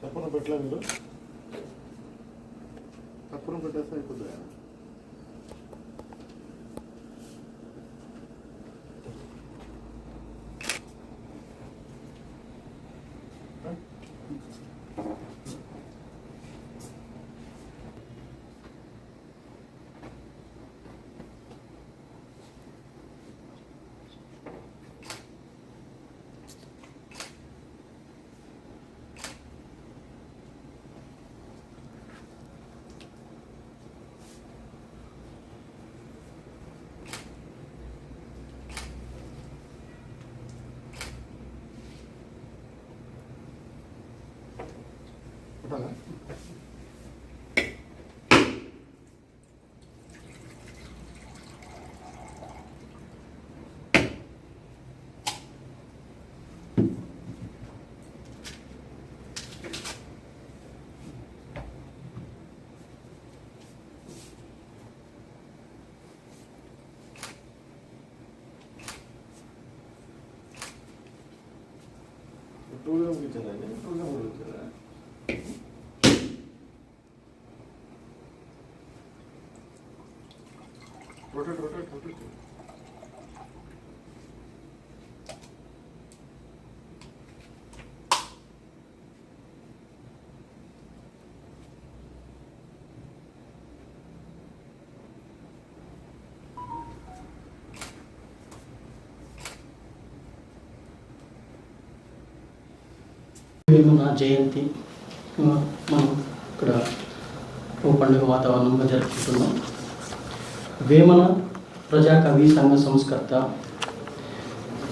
తప్పున పెట్టలే మీరు? తప్పున పెట్టేస్తే అయిపోతుంది పెట్టాలా 여기서 보잖아요. 여기서 보잖아요. 로테 로테 로테 వేమన జయంతి. మనం ఇక్కడ ఓ పండుగ వాతావరణంగా జరుపుకుంటున్నాం. వేమన ప్రజా కవి సంఘ సంస్కర్త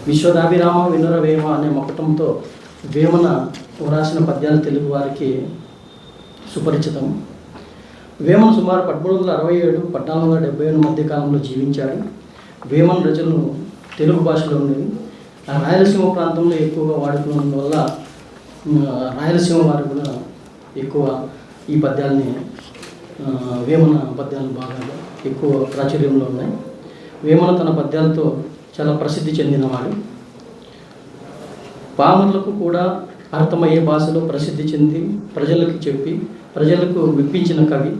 విశ్వదాభిరామ వినుర వేమ అనే మకుటంతో వేమన వ్రాసిన పద్యాలు తెలుగు వారికి సుపరిచితం. వేమన సుమారు పదమూడు వందల అరవై ఏడు పద్నాలుగు వందల డెబ్బై ఏడు మధ్య కాలంలో జీవించాడు. వేమన రచనలు తెలుగు భాషలో ఉండేవి ఆ రాయలసీమ ప్రాంతంలో ఎక్కువగా వాడుకున్నందువల్ల రాయలసీమ వారు కూడా ఎక్కువ ఈ పద్యాల్ని వేమన పద్యాలు బాగా ఎక్కువ ప్రాచుర్యంలో ఉన్నాయి. వేమన తన పద్యాలతో చాలా ప్రసిద్ధి చెందినవాడు పామర్లకు కూడా అర్థమయ్యే భాషలో ప్రసిద్ధి చెంది ప్రజలకు చెప్పి ప్రజలకు విప్పించిన కవి.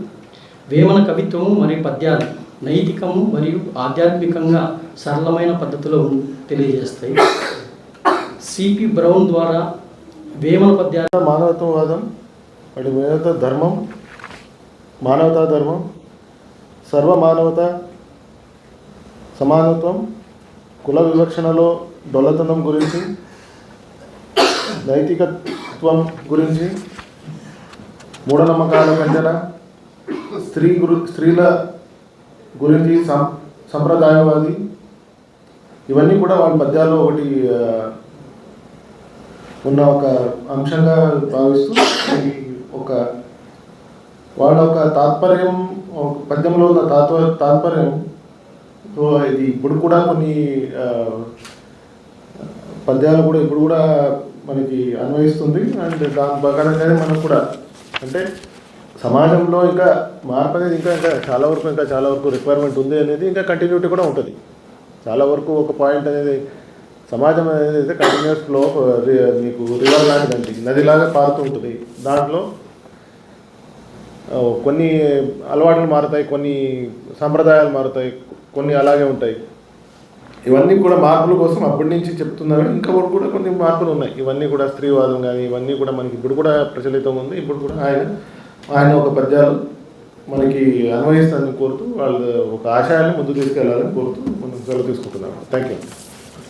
వేమన కవిత్వము మరియు పద్యాలు నైతికము మరియు ఆధ్యాత్మికంగా సరళమైన పద్ధతిలో తెలియజేస్తాయి. సిపి బ్రౌన్ ద్వారా వేమన పద్యాలు మానవత్వవాదం వాటి మానవత ధర్మం మానవతా ధర్మం సర్వ మానవత సమానత్వం కుల వివక్షణలో డొల్లతనం గురించి నైతికత్వం గురించి మూఢనమ్మకాల ఖండన స్త్రీ గురు స్త్రీల గురించి సం సంప్రదాయవాది ఇవన్నీ కూడా వాళ్ళ పద్యాల్లో ఒకటి ఉన్న ఒక అంశంగా భావిస్తూ ఒక వాళ్ళ ఒక తాత్పర్యం పద్యంలో ఉన్న తాత్వ తాత్పర్యం సో ఇది ఇప్పుడు కూడా కొన్ని పద్యాలు కూడా ఇప్పుడు కూడా మనకి అన్వయిస్తుంది. అండ్ దాని ప్రకారంగానే మనం కూడా అంటే సమాజంలో ఇంకా మార్పు అనేది ఇంకా ఇంకా చాలా వరకు ఇంకా చాలా వరకు రిక్వైర్మెంట్ ఉంది అనేది ఇంకా కంటిన్యూటీ కూడా ఉంటుంది. చాలా వరకు ఒక పాయింట్ అనేది సమాజం అనేది అయితే కంటిన్యూస్ ఫ్లో మీకు రివర్ లాంటిదండి. నదిలాగా పారుతూ ఉంటుంది. దాంట్లో కొన్ని అలవాట్లు మారుతాయి కొన్ని సాంప్రదాయాలు మారుతాయి కొన్ని అలాగే ఉంటాయి. ఇవన్నీ కూడా మార్పుల కోసం అప్పటి నుంచి చెప్తున్నారు. ఇంకా కూడా కొన్ని మార్పులు ఉన్నాయి. ఇవన్నీ కూడా స్త్రీవాదం కానీ ఇవన్నీ కూడా మనకి ఇప్పుడు కూడా ప్రచలితం ఉంది. ఇప్పుడు కూడా ఆయన ఆయన ఒక పద్యాలు మనకి అన్వయిస్తానని కోరుతూ వాళ్ళ ఒక ఆశయాన్ని ముందు తీసుకెళ్ళాలని కోరుతూ మనం సెలవు తీసుకుంటున్నాం థ్యాంక్ యూ